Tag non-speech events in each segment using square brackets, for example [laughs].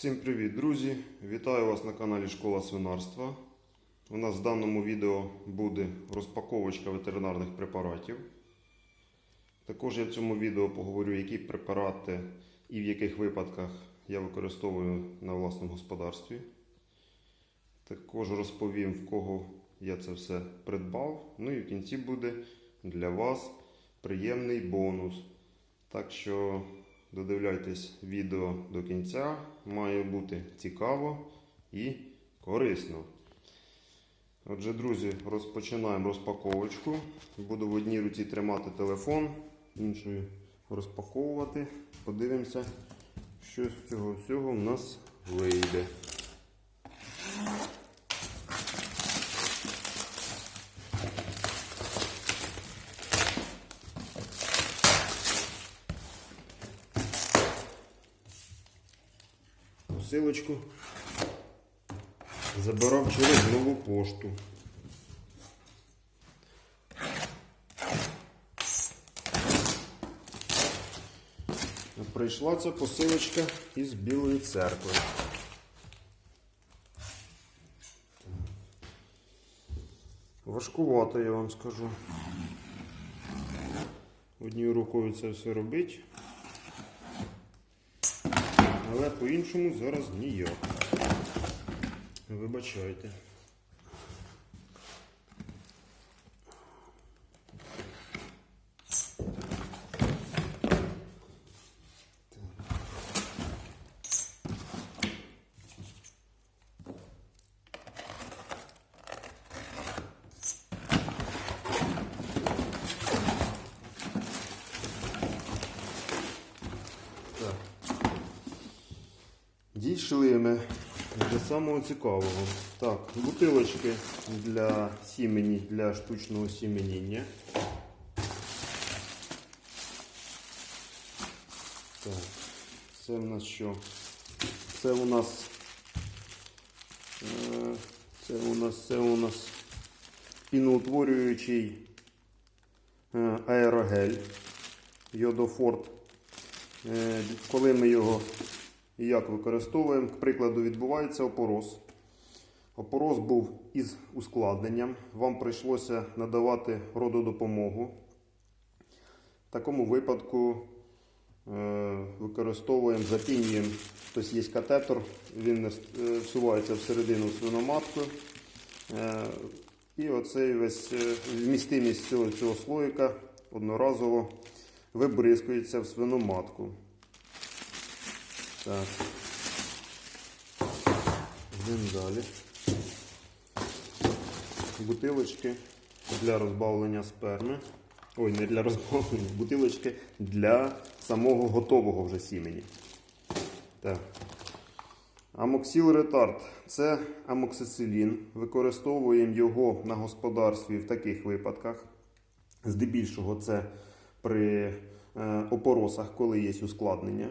Всім привіт, друзі! Вітаю вас на каналі Школа свинарства. У нас в даному відео буде розпаковочка ветеринарних препаратів. Також я в цьому відео поговорю, які препарати і в яких випадках я використовую на власному господарстві. Також розповім, в кого я це все придбав. Ну і в кінці буде для вас приємний бонус. Так що додивляйтесь відео до кінця. Має бути цікаво і корисно. Отже, друзі, розпочинаємо розпаковочку. Буду в одній руці тримати телефон, іншою розпаковувати. Подивимося, що з цього всього в нас вийде. Посилочку забирав через нову пошту. Прийшла ця посилочка із Білої церкви. Важкувато, я вам скажу. Однією рукою це все робить. Але по-іншому зараз ніяк. Вибачайте. Дійшли ми до самого цікавого. Так, бутилочки для сімені, для штучного сіменіння. Так, це в нас що? Це у нас. е, Це у нас, це у нас піноутворюючий е, аерогель Йодофорт. Е, Коли ми його і як використовуємо, к прикладу, відбувається опороз. Опороз був із ускладненням. Вам прийшлося надавати рододопомогу. В такому випадку е, використовуємо, запінюємо, тобто є катетер, він е, всувається всередину свиноматку. Е, і оцей весь вмістимість цього, цього слоїка одноразово вибризкується в свиноматку. Так. Йдемо далі. Бутилочки для розбавлення сперми. Ой, не для розбавлення, бутилочки для самого готового вже сімені. Так. Амоксіл ретард це амоксицилін. Використовуємо його на господарстві в таких випадках. Здебільшого це при е, опоросах, коли є ускладнення.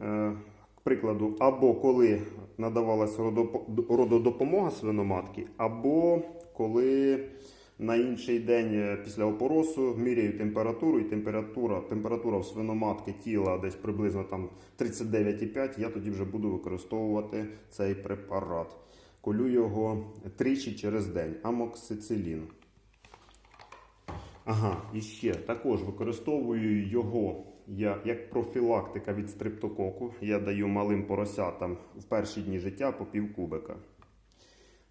Е, К прикладу, або коли надавалася рододопомога свиноматки, або коли на інший день е, після опоросу міряю температуру, і температура, температура в свиноматки тіла десь приблизно там 39,5, я тоді вже буду використовувати цей препарат. Колю його тричі через день. Амоксицилін. Ага, і ще також використовую його я, як профілактика від стриптококу. Я даю малим поросятам в перші дні життя по пів кубика.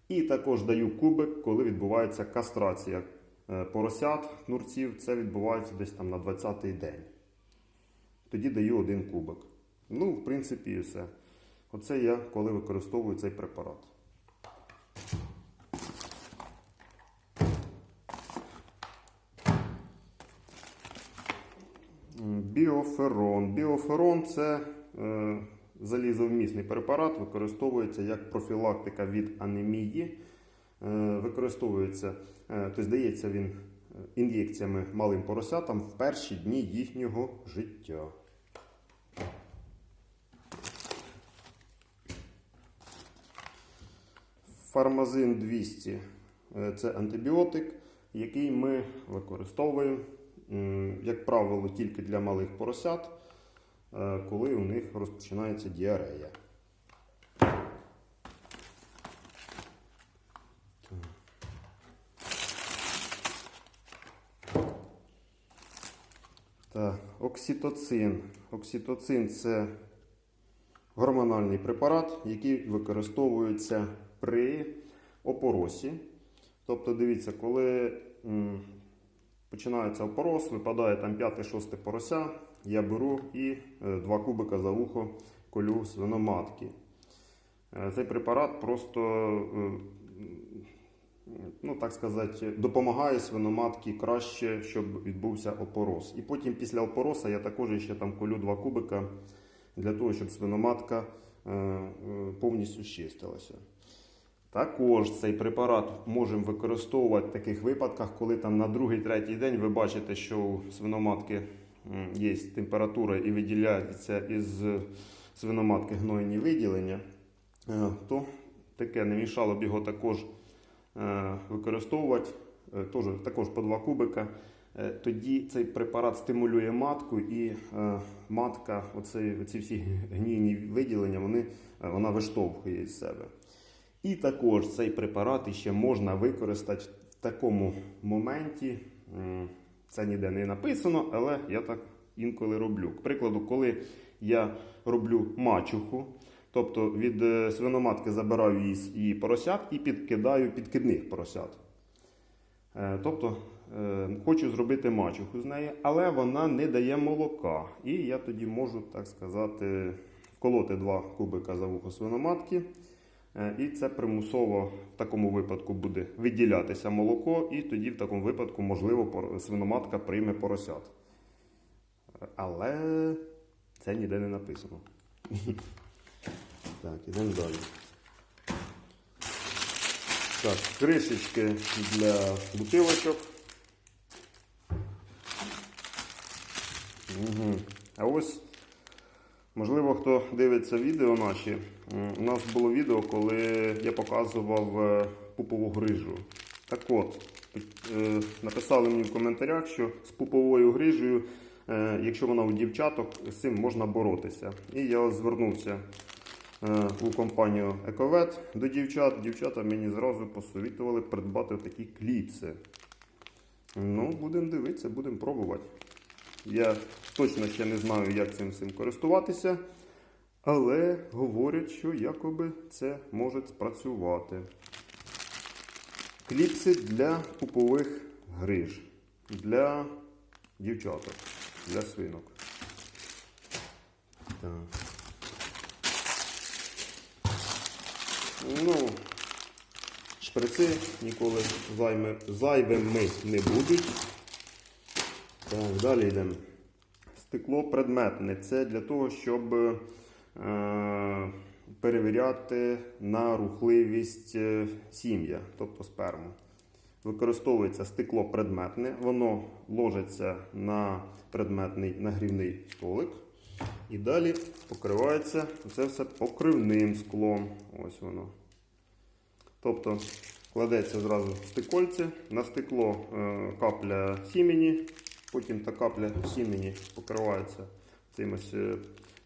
І також даю кубик, коли відбувається кастрація е, поросят, нурців. Це відбувається десь там на 20-й день. Тоді даю один кубик. Ну, в принципі, і все. Оце я коли використовую цей препарат. Біоферон. Біоферон це е, залізовмісний препарат, використовується як профілактика від анемії. Е, використовується, е, тобто дається він е, ін'єкціями малим поросятам в перші дні їхнього життя. Фармазин 200 е, це антибіотик, який ми використовуємо, як правило, тільки для малих поросят, е, коли у них розпочинається діарея. Так, Окситоцин. Окситоцин це гормональний препарат, який використовується при опоросі. Тобто, дивіться, коли починається опорос, випадає там 5-6 порося, я беру і 2 кубика за вухо колю свиноматки. Е, Цей препарат просто, е, ну так сказати, допомагає свиноматці краще, щоб відбувся опорос. І потім після опороса я також ще там колю 2 кубика для того, щоб свиноматка е, е, повністю щистилася. Також цей препарат можемо використовувати в таких випадках, коли там на другий-третій день ви бачите, що у свиноматки є температура і виділяється із свиноматки гнойні виділення, е, то таке не мішало б його також е, використовувати, е, також по 2 кубика. Тоді цей препарат стимулює матку, і матка, оці, оці всі гнійні виділення, вони, вона виштовхує із себе. І також цей препарат ще можна використати в такому моменті. Це ніде не написано, але я так інколи роблю. К прикладу, коли я роблю мачуху, тобто від е, свиноматки забираю її, поросят і підкидаю підкидних поросят. Е, Тобто е, хочу зробити мачуху з неї, але вона не дає молока. І я тоді можу, так сказати, вколоти два кубика за вухо свиноматки. Е, І це примусово в такому випадку буде виділятися молоко, і тоді в такому випадку, можливо, свиноматка прийме поросят. Е, Але це ніде не написано. Так, ідемо далі. Так, кришечки для бутилочок. Угу. А ось, можливо, хто дивиться відео наші. У нас було відео, коли я показував е, пупову грижу. Так от, е, написали мені в коментарях, що з пуповою грижею, е, якщо вона у дівчаток, з цим можна боротися. І я звернувся у компанію Ековет до дівчат. Дівчата мені зразу посовітували придбати такі кліпси. Ну, будемо дивитися, будемо пробувати. Я точно ще не знаю, як цим всім користуватися, але говорять, що якоби це може спрацювати. Кліпси для пупових гриж, для дівчаток, для свинок. Так. Ну, шприци ніколи займи, зайвими не будуть. Так, далі йдемо. Стекло предметне. Це для того, щоб е, перевіряти на рухливість е, сім'я, тобто сперму. Використовується стекло предметне, воно ложиться на предметний нагрівний столик. І далі покривається це все покривним склом. Ось воно. Тобто кладеться зразу стекольце, на стекло е, капля сімені, потім та капля сімені покривається цим ось е,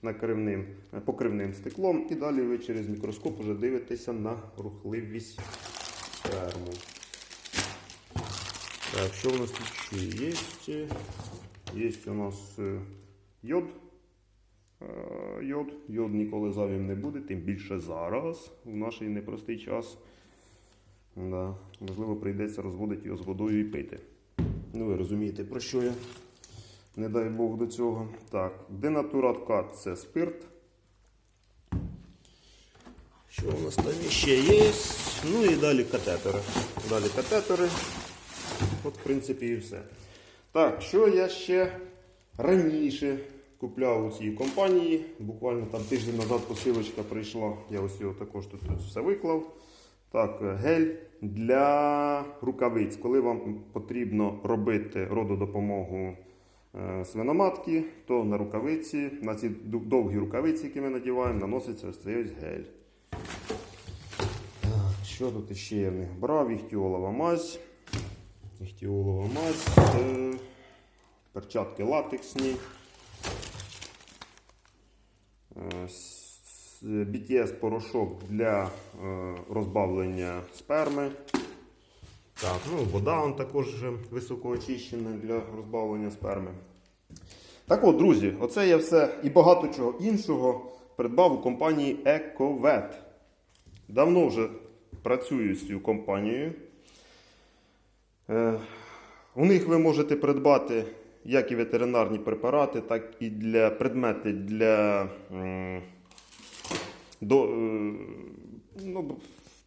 накривним, е, покривним стеклом, і далі ви через мікроскоп вже дивитеся на рухливість сперму. Так, що у нас тут ще є? Є у нас е, йод. Йод. Йод ніколи зайвим не буде, тим більше зараз, в наш непростий час. Да. Можливо, прийдеться розводити його з водою і пити. Ну, ви розумієте, про що я? Не дай Бог до цього. Так, денатурат кат це спирт. Що у нас там ще є? Ну і далі катетери. Далі катетери. От, в принципі, і все. Так, що я ще раніше купляв у цій компанії. Буквально там тиждень назад посилочка прийшла. Я ось його також тут все виклав. Так, гель для рукавиць. Коли вам потрібно робити рододопомогу е, свиноматки, то на рукавиці, на ці довгі рукавиці, які ми надіваємо, наноситься ось цей ось гель. Так, що тут ще я в них брав? Іхтіолова мазь. Іхтіолова мазь. Е, перчатки латексні. Е, с- BTS порошок для е, розбавлення сперми. Так, ну, вода он також високоочищена для розбавлення сперми. Так от, друзі, оце я все і багато чого іншого придбав у компанії EcoVet. Давно вже працюю з цією компанією. Е, У них ви можете придбати як і ветеринарні препарати, так і для предмети для до, е, ну,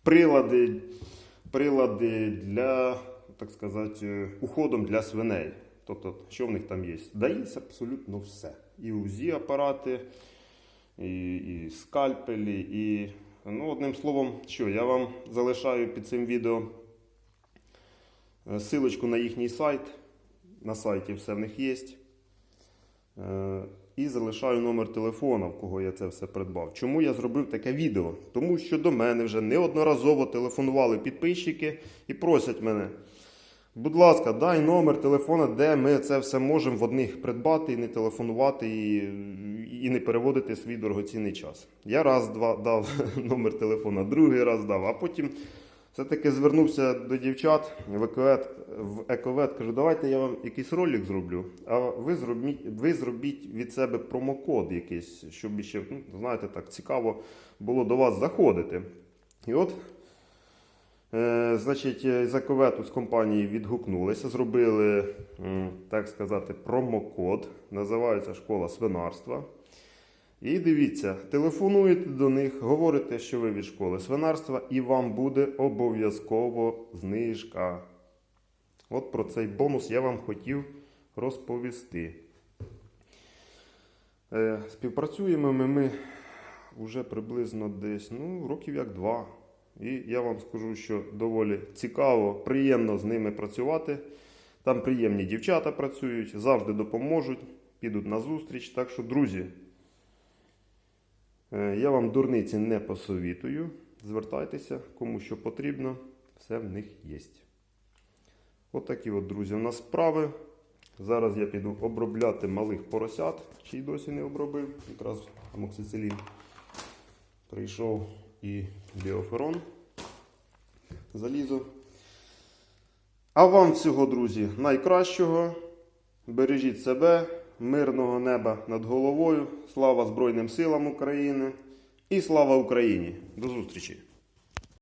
прилади, прилади для, так сказати, е, уходом для свиней. Тобто, що в них там є? Дається абсолютно все. І УЗІ апарати, і, і скальпелі, і. Ну, одним словом, що я вам залишаю під цим відео е, силочку на їхній сайт. На сайті все в них є. І залишаю номер телефона, в кого я це все придбав. Чому я зробив таке відео? Тому що до мене вже неодноразово телефонували підписчики і просять мене. Будь ласка, дай номер телефона, де ми це все можемо в одних придбати і не телефонувати, і, і не переводити свій дорогоцінний час. Я раз два дав [laughs] номер телефона, другий раз дав, а потім все-таки звернувся до дівчат в ековет, в ековет кажу, давайте я вам якийсь ролик зроблю, а ви зробіть, ви зробіть від себе промокод якийсь, щоб ще, ну, знаєте, так цікаво було до вас заходити. І от Е, Значить, е, з Ековету з компанії відгукнулися, зробили, так сказати, промокод. Називається школа свинарства. І дивіться, телефонуєте до них, говорите, що ви від школи свинарства, і вам буде обов'язково знижка. От про цей бонус я вам хотів розповісти. Е, Співпрацюємо ми, ми вже приблизно десь ну, років як два. І я вам скажу, що доволі цікаво, приємно з ними працювати. Там приємні дівчата працюють, завжди допоможуть, підуть на зустріч. Так що, друзі, я вам дурниці не посовітую. Звертайтеся, кому що потрібно, все в них є. От от, друзі, у нас справи. Зараз я піду обробляти малих поросят, чи й досі не обробив. Якраз амоксицилін прийшов і біоферон. Залізо. А вам всього, друзі, найкращого. Бережіть себе, мирного неба над головою. Слава Збройним силам України і слава Україні! До зустрічі!